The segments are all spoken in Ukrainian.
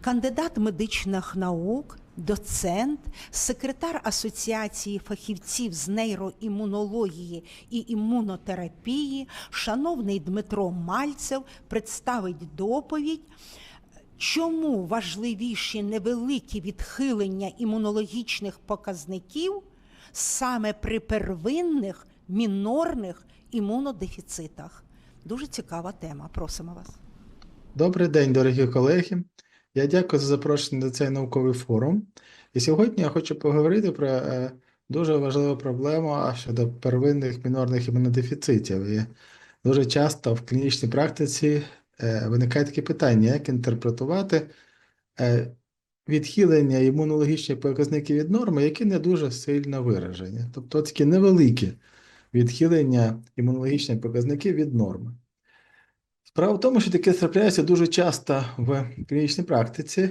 кандидат медичних наук, доцент, секретар Асоціації фахівців з нейроімунології і імунотерапії, шановний Дмитро Мальцев представить доповідь. Чому важливіші невеликі відхилення імунологічних показників саме при первинних мінорних імунодефіцитах? Дуже цікава тема. Просимо вас. Добрий день, дорогі колеги. Я дякую за запрошення на цей науковий форум. І сьогодні я хочу поговорити про е, дуже важливу проблему щодо первинних мінорних імунодефіцитів. І дуже часто в клінічній практиці е, виникає таке питання, як інтерпретувати е, відхилення імунологічних показників від норми, які не дуже сильно виражені. Тобто такі невеликі відхилення імунологічних показників від норми. Справа в тому, що таке трапляється дуже часто в клінічній практиці,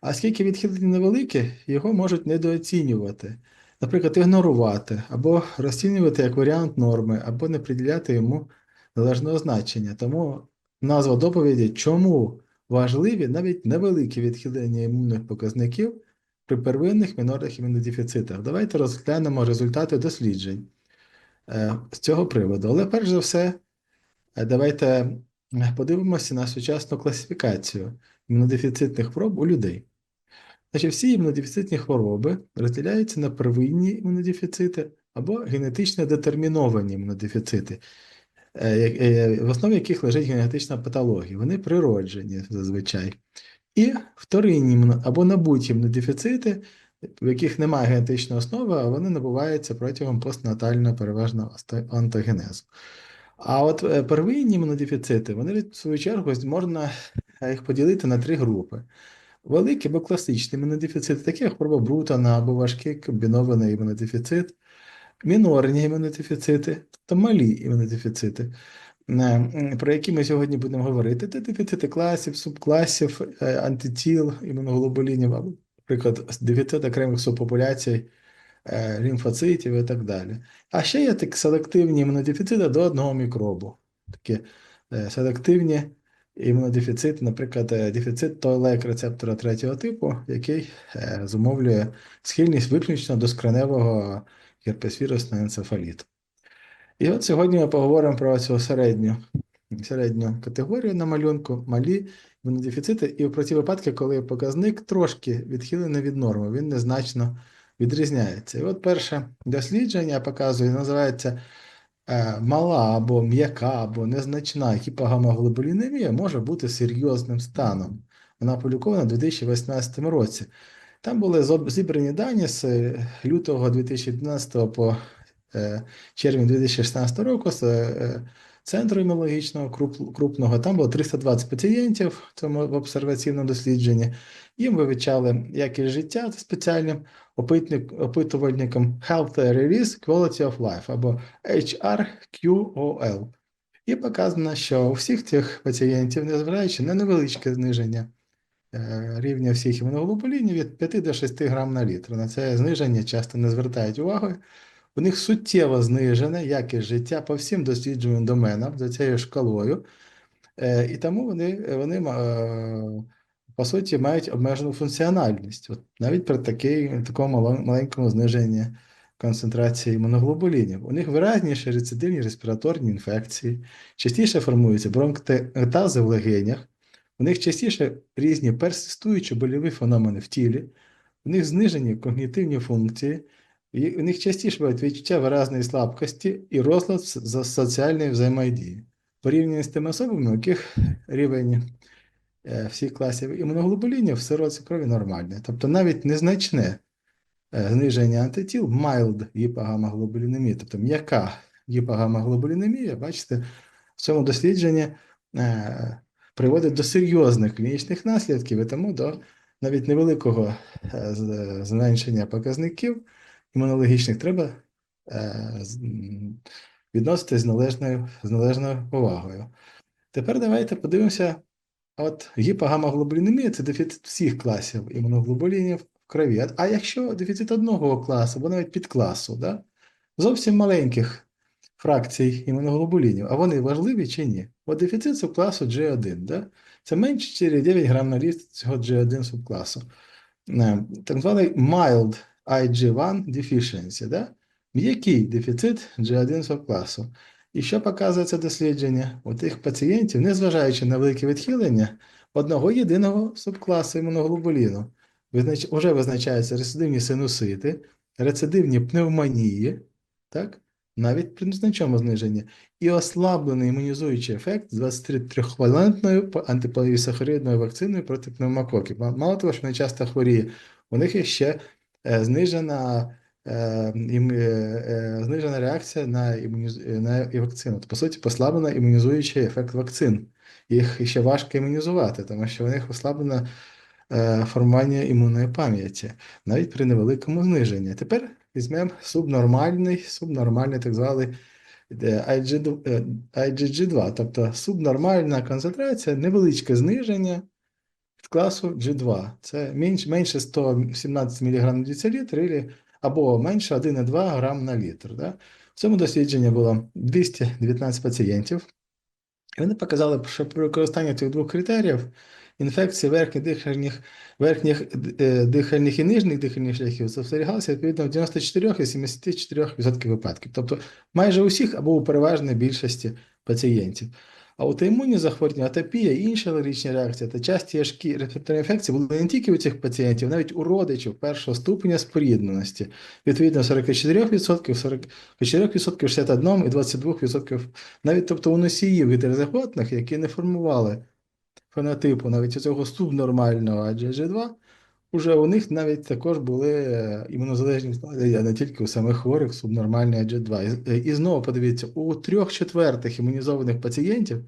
а оскільки відхилення невелике, його можуть недооцінювати, наприклад, ігнорувати або розцінювати як варіант норми, або не приділяти йому належного значення. Тому назва доповіді, чому важливі навіть невеликі відхилення імунних показників при первинних мінорних імунодефіцитах. Давайте розглянемо результати досліджень е, з цього приводу. Але перш за все, е, давайте подивимося на сучасну класифікацію імунодефіцитних хвороб у людей. Значить, всі імунодефіцитні хвороби розділяються на первинні імунодефіцити або генетично детерміновані імунодефіцити, е, е, в основі яких лежить генетична патологія. Вони природжені зазвичай. І вторинні або набуті імунодефіцити, в яких немає генетичної основи, а вони набуваються протягом постнатального переважного онтогенезу. А от е, первинні імунодефіцити, вони, в свою чергу, можна е, їх поділити на три групи. Великі або класичні імунодефіцити, такі як хвороба Брутана або важкий комбінований імунодефіцит, мінорні імунодефіцити та малі імунодефіцити, е, про які ми сьогодні будемо говорити. Це дефіцити класів, субкласів, антитіл, імуноглобулінів, наприклад, дефіцит окремих субпопуляцій лімфоцитів і так далі. А ще є так селективні імунодефіцити до одного мікробу. Такі е, селективні імунодефіцити, наприклад, е, дефіцит тойлек рецептора третього типу, який е, зумовлює схильність виключно до скроневого герпесвірусного енцефаліту. І от сьогодні ми поговоримо про цю середню, середню категорію на малюнку, малі імунодефіцити, і про ті випадки, коли показник трошки відхилений від норми, він незначно відрізняється. І от перше дослідження показує, називається е, мала або м'яка, або незначна гіпогамоглобулінемія може бути серйозним станом. Вона опублікована у 2018 році. Там були зібрані дані з лютого 2011 по е, червень 2016 року з е, центру імунологічного круп- крупного. Там було 320 пацієнтів в цьому обсерваційному дослідженні. Їм вивчали якість життя спеціальним опитувальником Health Release Quality of Life або HRQOL. І показано, що у всіх цих пацієнтів, незважаючи на невеличке зниження е, рівня всіх імуноглобулінів від 5 до 6 грам на літр. На це зниження часто не звертають уваги. У них суттєво знижена якість життя по всім дослідженим доменам за цією шкалою. Е, І тому вони, вони е, по суті мають обмежену функціональність. От навіть при такій, такому маленькому зниженні концентрації імуноглобулінів. У них виразніші рецидивні респіраторні інфекції, частіше формуються бронхоектази в легенях, у них частіше різні персистуючі больові феномени в тілі, у них знижені когнітивні функції, у них частіше бувають відчуття виразної слабкості і розлад соціальної взаємодії. Порівняно з тими особами, у яких рівень всіх класів імуноглобулінів в сироці крові нормальний. Тобто навіть незначне е, зниження антитіл, mild гіпогамоглобулінемія, тобто м'яка гіпогамоглобулінемія, бачите, в цьому дослідженні е, приводить до серйозних клінічних наслідків і тому до навіть невеликого е, зменшення показників імунологічних треба е, відноситись з належною, з належною повагою. Тепер давайте подивимося. От гіпогамоглобулінемія – це дефіцит всіх класів імуноглобулінів в крові. А, якщо дефіцит одного класу, або навіть підкласу, да? зовсім маленьких фракцій імуноглобулінів, а вони важливі чи ні? От дефіцит субкласу G1, да? Це менше 4,9 грам на літр цього G1 субкласу. Е, Так званий mild IG1 deficiency, да? м'який дефіцит G1 субкласу. І що показує це дослідження? У тих пацієнтів, незважаючи на велике відхилення, одного єдиного субкласу імуноглобуліну визнач... вже визначаються рецидивні синусити, рецидивні пневмонії, так? навіть при незначному зниженні, і ослаблений імунізуючий ефект з 23-валентною антиполісахаридною вакциною проти пневмококів. Мало того, що вони часто хворіє, у них є ще е, знижена, знижена реакція на, імуніз... е, на вакцину. Тобто, по суті, послаблена імунізуючий ефект вакцин. Їх ще важко імунізувати, тому що у них ослаблено е, формування імунної пам'яті, навіть при невеликому зниженні. Тепер візьмемо субнормальний, субнормальний так званий е, IG, е, IgG2, тобто субнормальна концентрація, невеличке зниження від класу G2. Це менш, менше 117 мг на децилітр або менше 1,2 грам на літр. Да? В цьому дослідженні було 219 пацієнтів. І вони показали, що при використанні цих двох критеріїв інфекції верхніх дихальних, верхніх е, дихальних і нижніх дихальних шляхів спостерігалися відповідно в 94 і 74% випадків. Тобто майже у всіх або у переважній більшості пацієнтів. Аутоімунні захворювання, атопія, інші алергічні реакції та часті тяжкі респіраторні інфекції були не тільки у цих пацієнтів, навіть у родичів першого ступеня спорідненості. Відповідно, 44%, 44%, 61% і 22%, навіть тобто у носіїв гетерозиготних, які не формували фенотипу навіть у цього субнормального IgG2, уже у них навіть також були е, імунозалежні склади, а не тільки у самих хворих субнормальний IgG2. І, і знову подивіться, у трьох четвертих імунізованих пацієнтів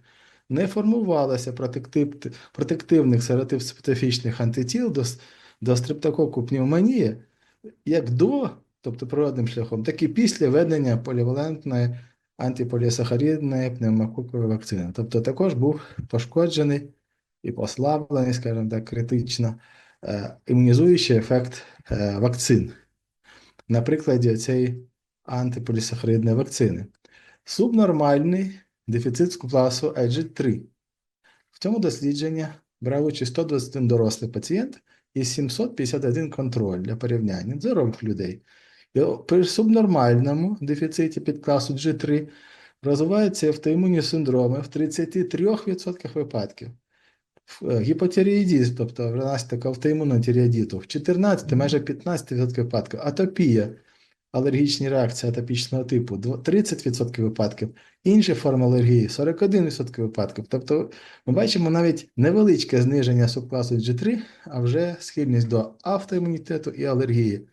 не формувалося протектив, протективних серотип-специфічних антитіл до, до стрептококу пневмонії як до, тобто природним шляхом, так і після введення полівалентної антиполісахаридної пневмококової вакцини. Тобто також був пошкоджений і послаблений, скажімо так, критично е, імунізуючий ефект е, вакцин. На прикладі цієї антиполісахаридної вакцини. Субнормальний дефіцит класу IG3. В цьому дослідженні брав участь 121 дорослий пацієнт і 751 контроль для порівняння здорових людей. І при субнормальному дефіциті підкласу G3 розвиваються автоімунні синдроми в 33% випадків. Е, Гіпотиреїдіз, тобто внаслідок автоімунного тиреїдіту, в 14, майже 15% випадків. Атопія, алергічні реакції атопічного типу, 30% випадків. Інші форми алергії 41% випадків. Тобто ми бачимо навіть невеличке зниження субкласу G3, а вже схильність до автоімунітету і алергії.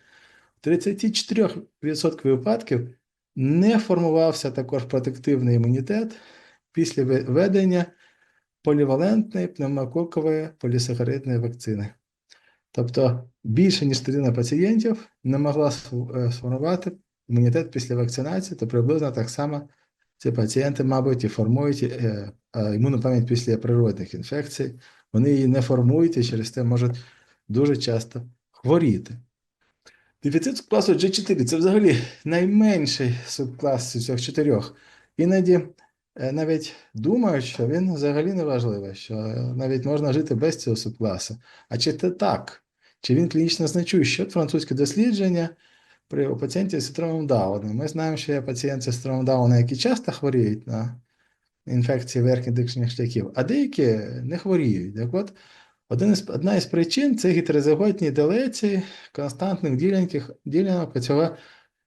В 34% випадків не формувався також протективний імунітет після ве- введення полівалентної пневмококової полісахаридної вакцини. Тобто більше ніж третина пацієнтів не могла е, сформувати імунітет після вакцинації, то приблизно так само ці пацієнти, мабуть, і формують е, е, імунну пам'ять після природних інфекцій. Вони її не формують і через це можуть дуже часто хворіти. Дефіцит субкласу G4 це взагалі найменший субклас з цих чотирьох. Іноді навіть думають, що він взагалі не важливий, що е, навіть можна жити без цього субкласу. А чи це так? Чи він клінічно значущий? От французьке дослідження при у пацієнтів з синдромом Дауна. Ми знаємо, що є пацієнти з синдромом Дауна, які часто хворіють на інфекції верхніх дихальних шляхів, а деякі не хворіють. Так от, один із, одна із причин це гетерозиготні делеції константних ділянок цього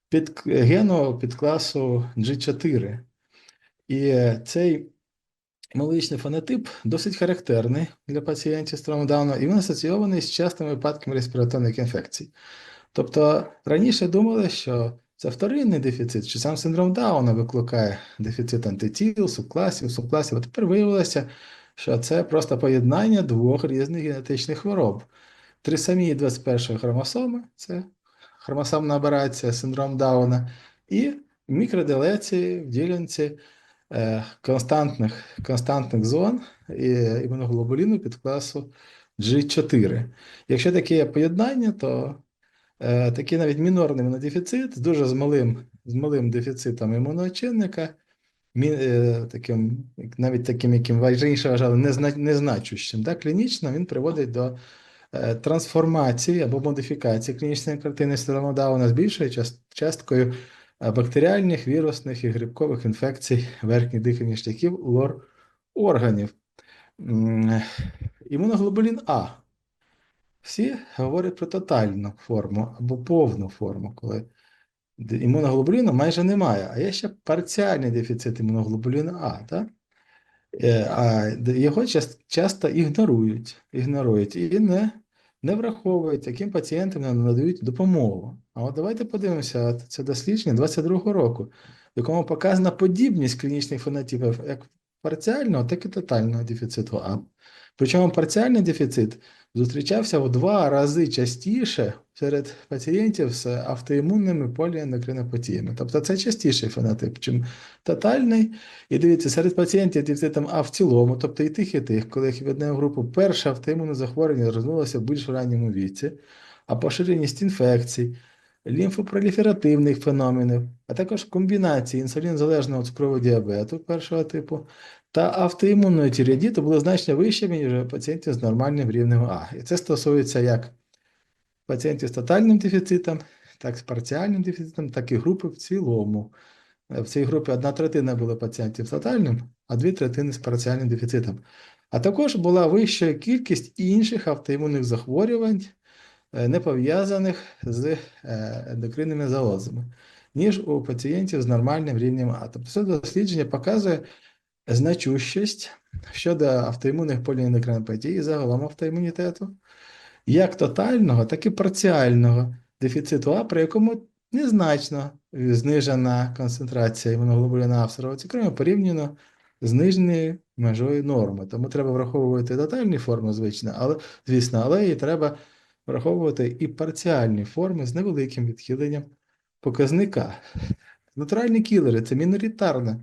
під, гену підкласу G4. І цей мелодичний фенотип досить характерний для пацієнтів з Дауна, і він асоційований з частими випадками респіраторних інфекцій. Тобто раніше думали, що це вторинний дефіцит, що сам синдром Дауна викликає дефіцит антитіл, субкласів, субкласів. А тепер виявилося, що це просто поєднання двох різних генетичних хвороб. Трисомії 21 хромосоми це хромосомна аберація, синдром Дауна, і мікроделеції в ділянці константних, константних зон імуноглобуліну під класу G4. Якщо таке є поєднання, то е, такий навіть мінорний імунодефіцит з дуже з малим, з малим дефіцитом імуночинника е, таким, навіть таким, яким раніше вважали незна- незначущим. Да? Клінічно він приводить до е, трансформації або модифікації клінічної картини синдрому з більшою част- часткою е, бактеріальних, вірусних і грибкових інфекцій верхніх дихальних шляхів лор органів. Імуноглобулін А. Всі говорять про тотальну форму або повну форму, коли імуноглобуліну майже немає, а є ще парціальний дефіцит імуноглобуліну А. Так? Е, А його часто ігнорують, ігнорують і не, не враховують, яким пацієнтам не надають допомогу. А от давайте подивимося, це дослідження 22-го року, в якому показана подібність клінічних фенотипів як парціального, так і тотального дефіциту А. Причому парціальний дефіцит зустрічався в два рази частіше серед пацієнтів з автоімунними поліенокринопатіями. Тобто це частіший фенотип, чим тотальний. І дивіться, серед пацієнтів дефіцитом А в цілому, тобто і тих, і тих, коли їх віддаємо в групу, перше автоімунне захворювання розгнулося в більш ранньому віці, а поширеність інфекцій, лімфопроліферативних феноменів, а також комбінації інсулінзалежного цукрового діабету першого типу та автоімунної тіреїдіту були значно вищими, ніж у пацієнтів з нормальним рівнем А. І це стосується як пацієнтів з тотальним дефіцитом, так з парціальним дефіцитом, так і групи в цілому. Е, В цій групі одна третина була пацієнтів з тотальним, а дві третини з парціальним дефіцитом. А також була вища кількість інших автоімунних захворювань, не пов'язаних з е, ендокринними залозами, ніж у пацієнтів з нормальним рівнем А. Тобто це дослідження показує значущість щодо автоімунних поліенокринопатій і загалом автоімунітету, як тотального, так і парціального дефіциту А, при якому незначно знижена концентрація імуноглобуліна А в сироватці крові порівняно з нижньою межою норми. Тому треба враховувати тотальні форми, звично, але, звісно, але і треба враховувати і парціальні форми з невеликим відхиленням показника. Натуральні кілери це міноритарна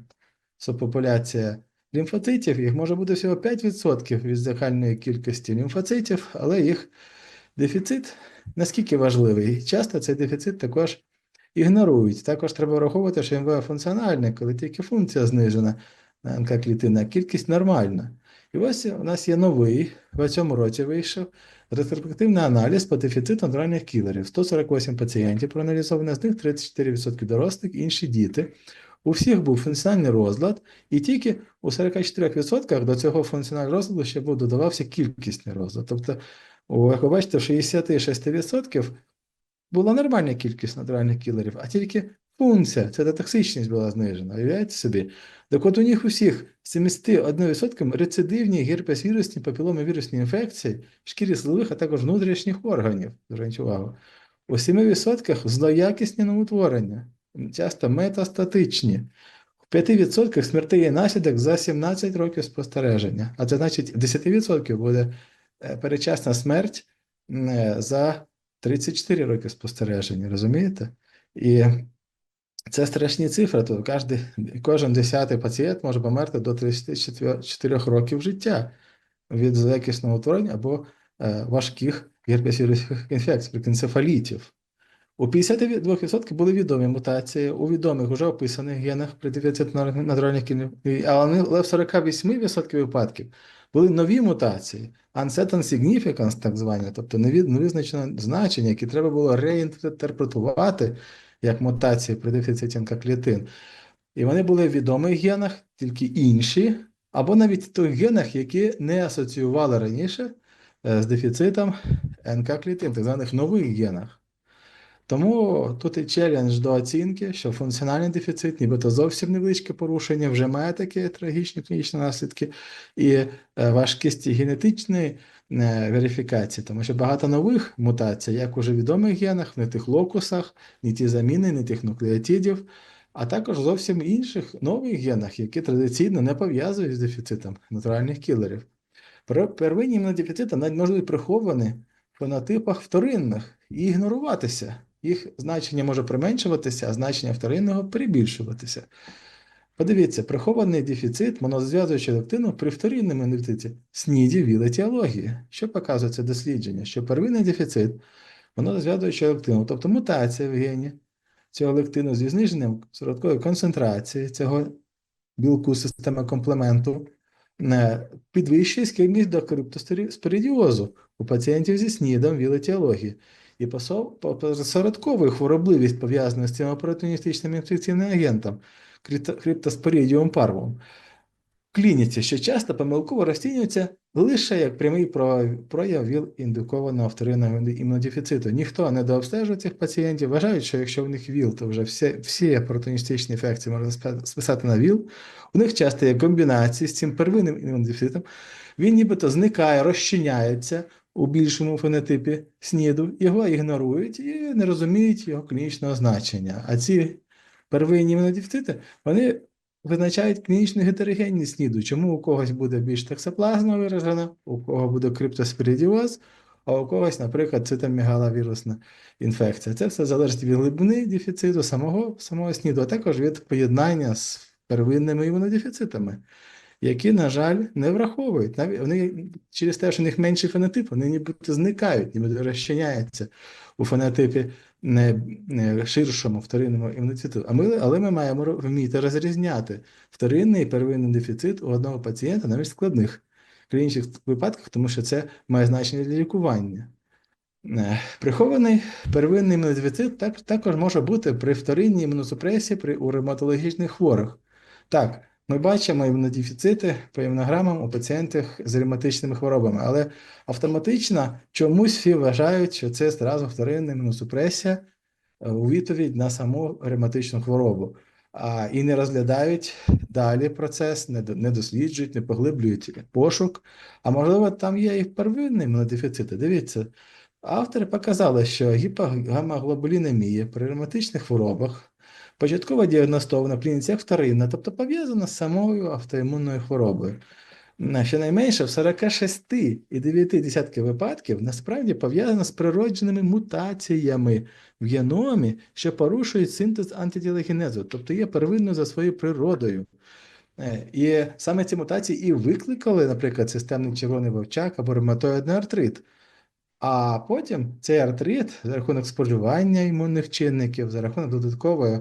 субпопуляція лімфоцитів. Їх може бути всього 5% від загальної кількості лімфоцитів, але їх дефіцит наскільки важливий. Часто цей дефіцит також ігнорують. Також треба враховувати, що МВА функціональне, коли тільки функція знижена на НК-клітини, а кількість нормальна. І ось у нас є новий, в цьому році вийшов ретроспективний аналіз по дефіциту натуральних кілерів. 148 пацієнтів проаналізовано, з них 34% дорослих, інші діти. У всіх був функціональний розлад, і тільки у 44% до цього функціонального розладу ще був додавався кількісний розлад. Тобто, як ви бачите, в 66% була нормальна кількість натуральних кілерів, а тільки функція, це токсичність була знижена. Уявляєте собі? Так от у них усіх 71% рецидивні герпес-вірусні папіломовірусні інфекції в шкірі силових, а також внутрішніх органів. Зверніть увагу. У 7% злоякісні новотворення, часто метастатичні. У 5% смертей є наслідок за 17 років спостереження. А це значить, в 10% буде е, передчасна смерть е, за 34 роки спостереження, розумієте? І це страшні цифри, то кожен, кожен десятий пацієнт може померти до 34 років життя від злоякісного утворення або е, важких герпесвірусних інфекцій, енцефалітів. У 52% були відомі мутації. У відомих уже описаних генах при дефіциті натуральних кінів, але в 48% випадків були нові мутації, uncertain significance, так звані, тобто невизначене значення, які треба було реінтерпретувати як мутації при дефіциті НК-клітин. І вони були в відомих генах, тільки інші, або навіть в тих генах, які не асоціювали раніше е, з дефіцитом НК-клітин, так званих нових генах. Тому тут і челендж до оцінки, що функціональний дефіцит, нібито зовсім невеличке порушення, вже має такі трагічні клінічні наслідки, і е, важкість генетичної верифікації, тому що багато нових мутацій, як уже відомих генах, не тих локусах, ні ті заміни, ні тих нуклеотидів, а також зовсім інших нових генах, які традиційно не пов'язують з дефіцитом натуральних кілерів. Первинні імунодефіцити навіть можуть приховані в фенотипах вторинних і ігноруватися. Їх значення може применшуватися, а значення вторинного перебільшуватися. Подивіться, прихований дефіцит монозв'язуючого лектину при вторинному дефіциті СНІДі віл етіології. Що показує це дослідження? Що первинний дефіцит монозв'язуючого лектину, тобто мутація в гені цього лектину зі зниженням сородкової концентрації цього білку системи комплементу, е, підвищує схильність до криптоспорідіозу у пацієнтів зі СНІДом віл-етіології і посо- по- хворобливість, пов'язану з цим оперативністичним інфекційним агентом криптоспорідіум парвом. Клініці, що часто помилково розцінюється лише як прямий прояв ВІЛ-індукованого вторинного імунодефіциту. Ніхто не дообстежує цих пацієнтів, вважають, що якщо в них ВІЛ, то вже всі, всі оперативністичні інфекції можна списати на ВІЛ. У них часто є комбінації з цим первинним імунодефіцитом. Він нібито зникає, розчиняється у більшому фенотипі СНІДу, його ігнорують і не розуміють його клінічного значення. А ці первинні імунодефіцити, вони визначають клінічну гетерогенність СНІДу. Чому у когось буде більш токсоплазма виражена, у кого буде криптоспорідіоз, а у когось, наприклад, цитомегаловірусна інфекція. Це все залежить від глибини дефіциту самого, самого СНІДу, а також від поєднання з первинними імунодефіцитами, які, на жаль, не враховують. Навіть вони через те, що у них менший фенотип, вони нібито зникають, нібито розчиняються у фенотипі ширшому вторинному імунодефіциту. А ми, але ми маємо вміти розрізняти вторинний і первинний дефіцит у одного пацієнта навіть складних клінічних випадках, тому що це має значення для лікування. Е, Прихований первинний імунодефіцит так, також може бути при вторинній імуносупресії при у хворих. Так, ми бачимо імунодефіцити по імунограмам у пацієнтів з ревматичними хворобами, але автоматично чомусь всі вважають, що це зразу вторинна імуносупресія е, у відповідь на саму ревматичну хворобу. А, і не розглядають далі процес, не, не досліджують, не поглиблюють пошук. А можливо, там є і первинний імунодефіцит. Дивіться, автори показали, що гіпогамоглобулінемія при ревматичних хворобах початково діагностована в клініці вторинна, тобто пов'язана з самою автоімунною хворобою. Щонайменше в 46,9 випадків насправді пов'язана з природженими мутаціями в геномі, що порушують синтез антитілогенезу, тобто є первинною за своєю природою. Е, І саме ці мутації і викликали, наприклад, системний червоний вовчак або ревматоїдний артрит. А потім цей артрит за рахунок споживання імунних чинників, за рахунок додаткової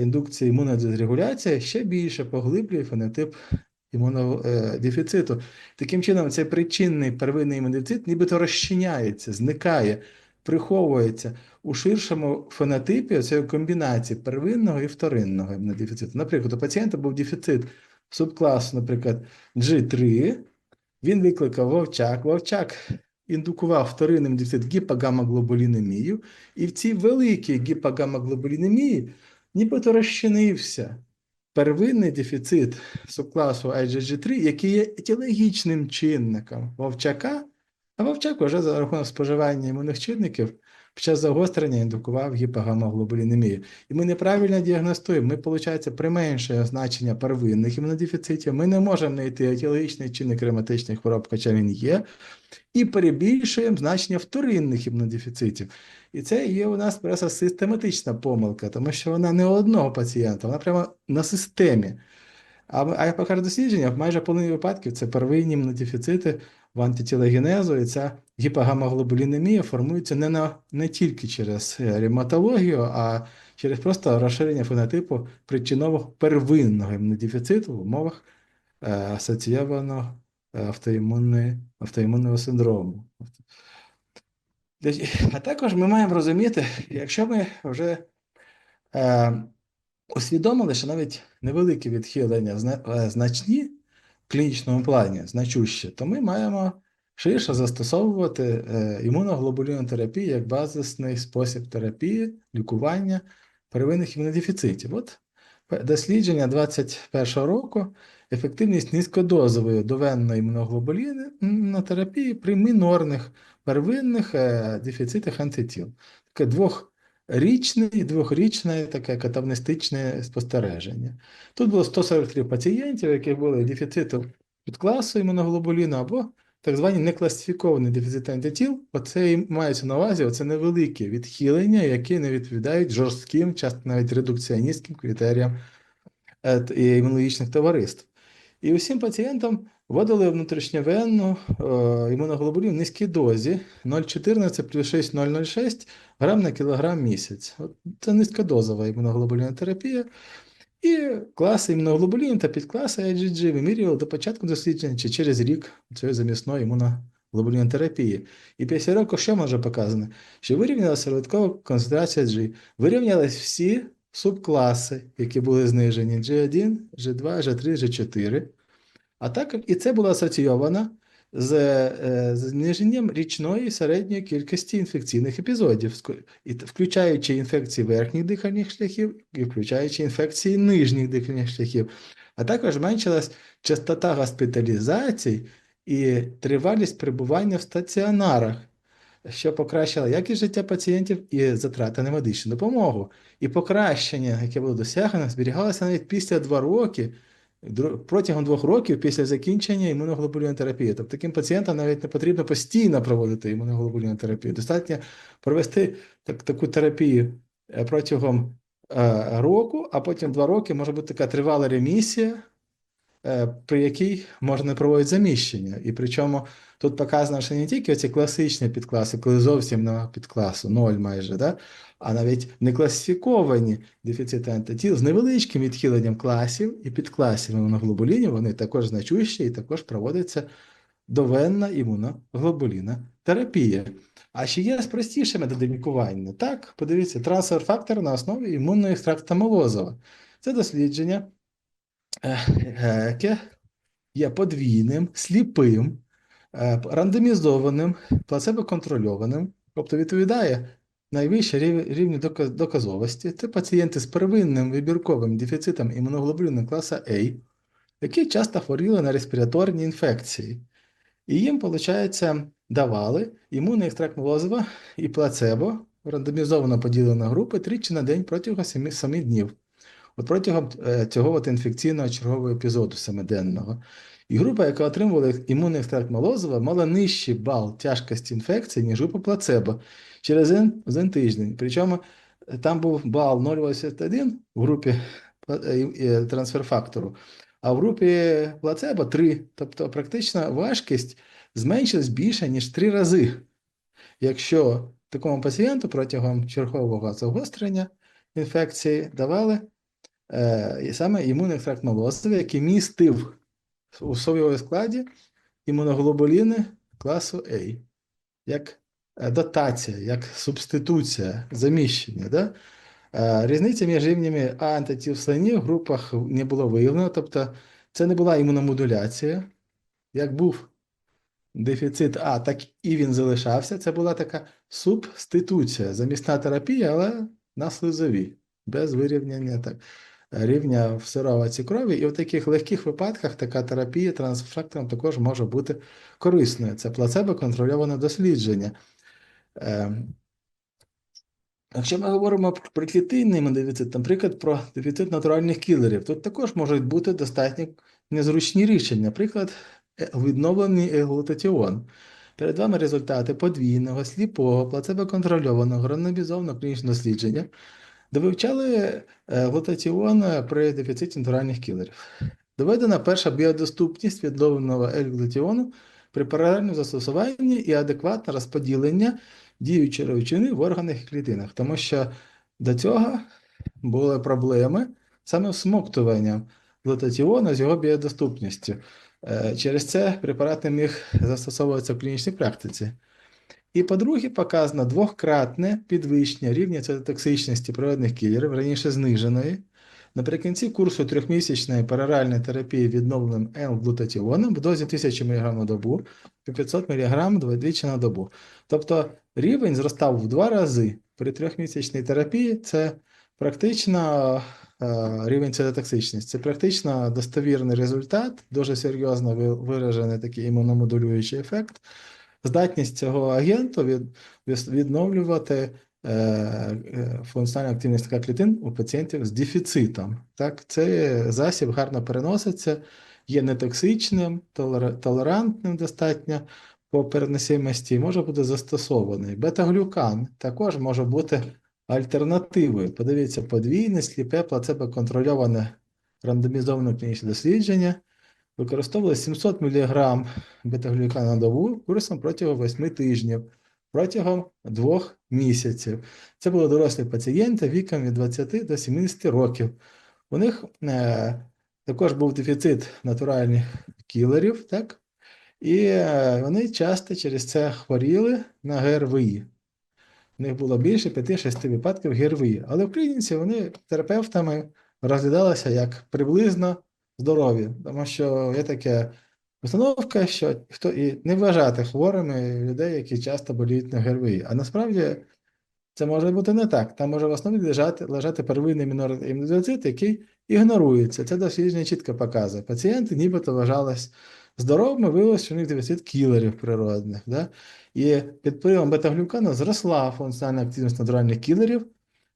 індукції імунодезрегуляції ще більше поглиблює фенотип імунодефіциту. Таким чином, цей причинний первинний імунодефіцит нібито розчиняється, зникає, приховується у ширшому фенотипі цієї комбінації первинного і вторинного імунодефіциту. Наприклад, у пацієнта був дефіцит субкласу, наприклад, G3, він викликав вовчак, вовчак індукував вторинним дефіцит гіпогамоглобулінемію, і в цій великій гіпогамоглобулінемії нібито розчинився первинний дефіцит субкласу IgG3, який є етіологічним чинником вовчака, а вовчак вже за рахунок споживання імунних чинників під час загострення індукував гіпогамоглобулінемію. І ми неправильно діагностуємо. Ми, виходить, применшуємо значення первинних імунодефіцитів, ми не можемо знайти етіологічний чинник ревматичних хвороб, хоча він є, і перебільшуємо значення вторинних імунодефіцитів. І це є у нас просто систематична помилка, тому що вона не у одного пацієнта, вона прямо на системі. А, а по кардослідженнях майже половині випадків це первинні імунодефіцити в антитілогенезу, і ця гіпогамоглобулінемія формується не, на, не тільки через е, ревматологію, а через просто розширення фенотипу причинового первинного імунодефіциту в умовах е, асоційованого е, автоімунної, автоімунного синдрому. А також ми маємо розуміти, якщо ми вже е, усвідомили, що навіть невеликі відхилення е, значні клінічному плані, значущі, то ми маємо ширше застосовувати е, імуноглобулінотерапію як базисний спосіб терапії, лікування первинних імунодефіцитів. От дослідження 2021 року ефективність низькодозової довенної імуноглобулінотерапії при мінорних первинних е, дефіцитах антитіл. Таке двохрічне і двохрічне таке катавнистичне спостереження. Тут було 143 пацієнтів, які були дефіциту підкласу імуноглобуліну або так звані некласифіковані дефіцити антитіл. Оце і мається на увазі, оце невеликі відхилення, які не відповідають жорстким, часто навіть редукціоністським критеріям е, імунологічних товариств. І усім пацієнтам вводили внутрішньовенну е, імуноглобулін в низькій дозі 0,14 плюс 6,006 грам на кілограм місяць. От це низькодозова імуноглобулінотерапія. І класи імуноглобулінів та підкласи IgG вимірювали до початку дослідження чи через рік цієї замісної імуноглобулінотерапії. І після року що може показано? Що вирівнялася розвиткова концентрація G. Вирівнялись всі субкласи, які були знижені G1, G2, G3, G4. А так, і це було асоційовано з е, зниженням річної середньої кількості інфекційних епізодів, включаючи інфекції верхніх дихальних шляхів і включаючи інфекції нижніх дихальних шляхів. А також зменшилась частота госпіталізацій і тривалість перебування в стаціонарах, що покращило якість життя пацієнтів і затрати на медичну допомогу. І покращення, яке було досягнено, зберігалося навіть після два роки Дру- протягом двох років після закінчення імуноглобулінотерапії. Тобто таким пацієнтам навіть не потрібно постійно проводити імуноглобулінотерапію. Достатньо провести так, таку терапію е, протягом е, року, а потім два роки може бути така тривала ремісія, е, при якій можна проводити заміщення. І причому тут показано, що не тільки ці класичні підкласи, коли зовсім нема підкласу, ноль майже, да? а навіть не класифіковані дефіцити антитіл з невеличким відхиленням класів і підкласів імуноглобулінів, вони також значущі і також проводиться довенна імуноглобуліна терапія. А ще є простіші методи лікування. Так, подивіться, трансфер-фактор на основі імунного екстракту молозова. Це дослідження, яке є подвійним, сліпим, рандомізованим, плацебо-контрольованим, тобто відповідає найвищій рів- рівню дока- доказовості. Це пацієнти з первинним вибірковим дефіцитом імуноглобуліну класа А, які часто хворіли на респіраторні інфекції. І їм, виходить, давали імунний екстракт молозива і плацебо, рандомізовано поділено групи тричі на день протягом 7, 7 днів. От протягом е, цього от інфекційного чергового епізоду семиденного. І група, яка отримувала імунний екстракт молозива, мала нижчий бал тяжкості інфекції, ніж група плацебо через один, тиждень. Причому е, там був бал 0,81 в групі е, трансфер-фактору, а в групі плацебо 3. Тобто практично важкість зменшилась більше, ніж 3 рази. Якщо такому пацієнту протягом чергового загострення інфекції давали е, саме імунний екстракт молозива, який містив у своєму складі імуноглобуліни класу А, як е, дотація, як субституція, заміщення. Да? Е, Різниця між рівнями А антитіл в в групах не було виявлено, тобто це не була імуномодуляція, як був дефіцит А, так і він залишався. Це була така субституція, замісна терапія, але на слизові, без вирівняння так, рівня в сироватці крові. І в таких легких випадках така терапія трансфактором також може бути корисною. Це плацебо-контрольоване дослідження. Ем, Якщо ми говоримо про- клітинний дефіцит, наприклад, про дефіцит натуральних кілерів, тут також можуть бути достатньо незручні рішення. Наприклад, е, відновлений глутатіон. Перед вами результати подвійного, сліпого, плацебо-контрольованого, рандомізованого клінічного дослідження, де вивчали е, глутатіон е, при дефіциті натуральних кілерів. Доведена перша біодоступність відновленого L-глутатіону при паралельному застосуванні і адекватне розподілення діючої речовини в органах і клітинах, тому що до цього були проблеми саме всмоктуванням глутатіону з його біодоступністю. Е, Через це препарат не міг застосовуватися в клінічній практиці. І, по-друге, показано двократне підвищення рівня цитотоксичності природних кілерів, раніше зниженої. Наприкінці курсу трьохмісячної пероральної терапії відновленим L-глутатіоном в дозі 1000 мг на добу і 500 мг двічі на добу. Тобто рівень зростав в два рази при трьохмісячній терапії. Це практично е, рівень цитотоксичності. Це практично достовірний результат, дуже серйозно виражений такий імуномодулюючий ефект. Здатність цього агенту від, від- відновлювати е, е, функціональну активність тканин клітин у пацієнтів з дефіцитом. Так, цей засіб гарно переноситься, є нетоксичним, толера- толерантним достатньо по переносимості може бути застосований. Бета-глюкан також може бути альтернативою. Подивіться, подвійне, сліпе, плацебо-контрольоване рандомізоване клінічне дослідження. Використовували 700 мг бета-глюкана на добу курсом протягом 8 тижнів, протягом 2 місяців. Це були дорослі пацієнти віком від 20 до 70 років. у них е, також був дефіцит натуральних кілерів, так? І е, вони часто через це хворіли на ГРВІ. У них було більше 5-6 випадків ГРВІ. Але в клініці вони терапевтами розглядалися як приблизно здорові, тому що є така установка, що хто і не вважати хворими людей, які часто боліють на ГРВІ. А насправді це може бути не так. Там може в основі лежати, лежати первинний мінорний імунодефіцит, який ігнорується. Це дослідження чітко показує. Пацієнти нібито вважались здоровими, виявилося, що у них дефіцит кілерів природних. Да? І під впливом бета-глюкану зросла функціональна активність натуральних кілерів,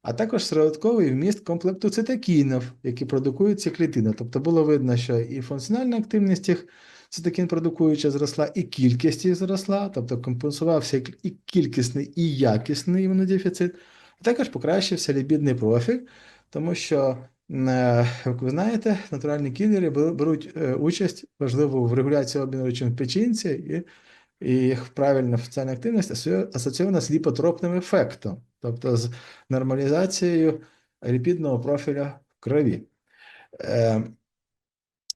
а також середковий вміст комплекту цитокінів, які продукують ці клітини. Тобто було видно, що і функціональна активність їх цитокін продукуюча зросла, і кількість їх зросла, тобто компенсувався і кількісний, і якісний імунодефіцит, а також покращився ліпідний профіль, тому що, е, як ви знаєте, натуральні кілери беруть е, участь важливу в регуляції обміну речовин в печінці, і, і їх правильна функціональна активність асоці- асоціована з ліпотропним ефектом, тобто з нормалізацією ліпідного профіля в крові. Е,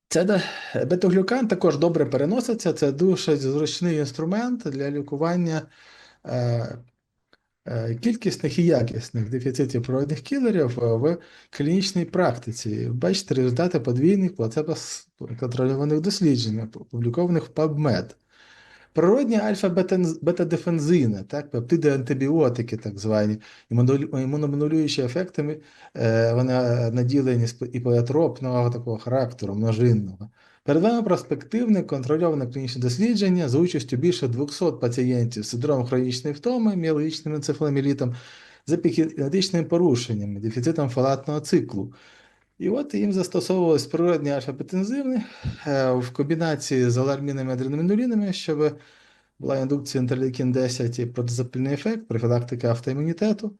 це бета-глюкан також добре переноситься. Це дуже зручний інструмент для лікування е, е, кількісних і якісних дефіцитів провідних кілерів в клінічній практиці. Бачите результати подвійних плацебо-контрольованих досліджень, опублікованих в PubMed. Природні альфа-бета-дефензини, так, пептиди антибіотики, так звані, імуно- імуномодулюючі ефектами, е, вони наділені сп- іпоетропного такого характеру, множинного. Перед вами перспективне контрольоване клінічне дослідження за участю більше 200 пацієнтів з синдромом хронічної втоми, міалгічним енцефаломілітом, з епігенетичними порушеннями, дефіцитом фолатного циклу. І от їм застосовувались природні альфа-бетензивни е, в комбінації з алармінами адреналінами, щоб була індукція інтерлейкін 10 і протизапальний ефект, профілактика автоімунітету.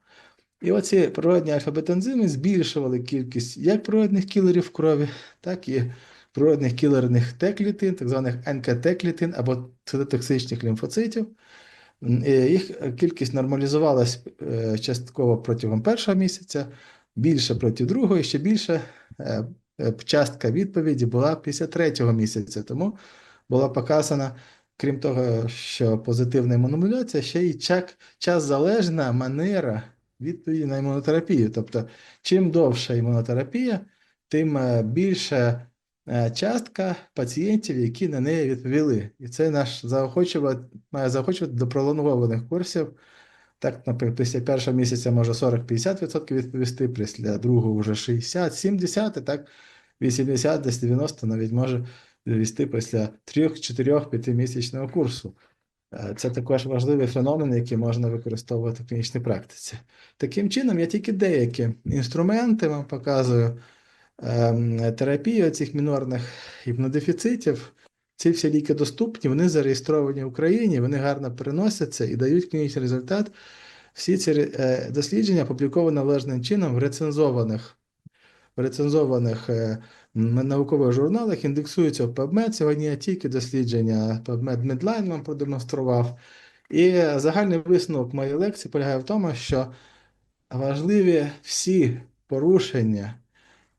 І оці природні альфа-бетензими збільшували кількість як природних кілерів в крові, так і природних кілерних Т-клітин, так званих НКТ-клітин або цитотоксичних лімфоцитів. Їх кількість нормалізувалась е, частково протягом першого місяця, більше проти другого, і ще більше е, е, частка відповіді була після третього місяця. Тому була показана, крім того, що позитивна імуномодуляція, ще й чак, час-залежна манера відповіді на імунотерапію. Тобто, чим довша імунотерапія, тим е, більше частка пацієнтів, які на неї відповіли. І це наш заохочувати, має заохочувати до пролонгованих курсів. Так, наприклад, після першого місяця може 40-50% відповісти, після другого вже 60, 70, і так 80, десь 90 навіть може відповісти після 3, 4, 5 місячного курсу. Е, Це також важливий феномен, який можна використовувати в клінічній практиці. Таким чином, я тільки деякі інструменти вам показую ем, терапію цих мінорних гіпнодефіцитів. Ці всі ліки доступні, вони зареєстровані в Україні, вони гарно переносяться і дають клінічний результат. Всі ці е, дослідження опубліковані належним чином в рецензованих, в рецензованих е, наукових журналах, індексуються в PubMed. Сьогодні тільки дослідження PubMed Medline вам продемонстрував. І загальний висновок моєї лекції полягає в тому, що важливі всі порушення,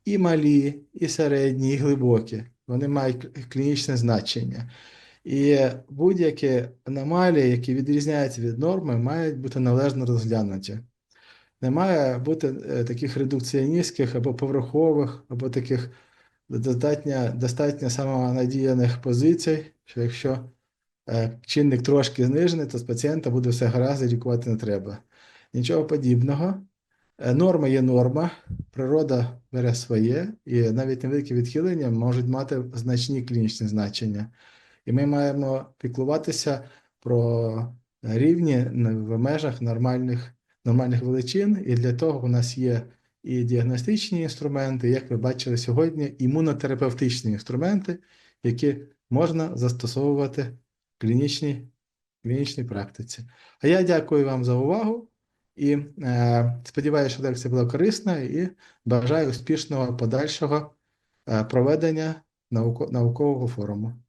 і малі, і середні, і глибокі, вони мають клінічне значення. І будь-які аномалії, які відрізняються від норми, мають бути належно розглянуті. Не має бути е, таких редукціоністських або поверхових, або таких достатньо, достатньо самонадіяних позицій, що якщо е, чинник трошки знижений, то з пацієнта буде все гаразд і лікувати не треба. Нічого подібного. Е, Норма є норма, природа бере своє, і навіть невеликі відхилення можуть мати значні клінічні значення. І ми маємо піклуватися про рівні в межах нормальних, нормальних величин, і для того у нас є і діагностичні інструменти, як ви бачили сьогодні, імунотерапевтичні інструменти, які можна застосовувати в клінічній, клінічній практиці. А я дякую вам за увагу і е, сподіваюся, що лекція була корисна і бажаю успішного подальшого е, проведення науко- наукового форуму.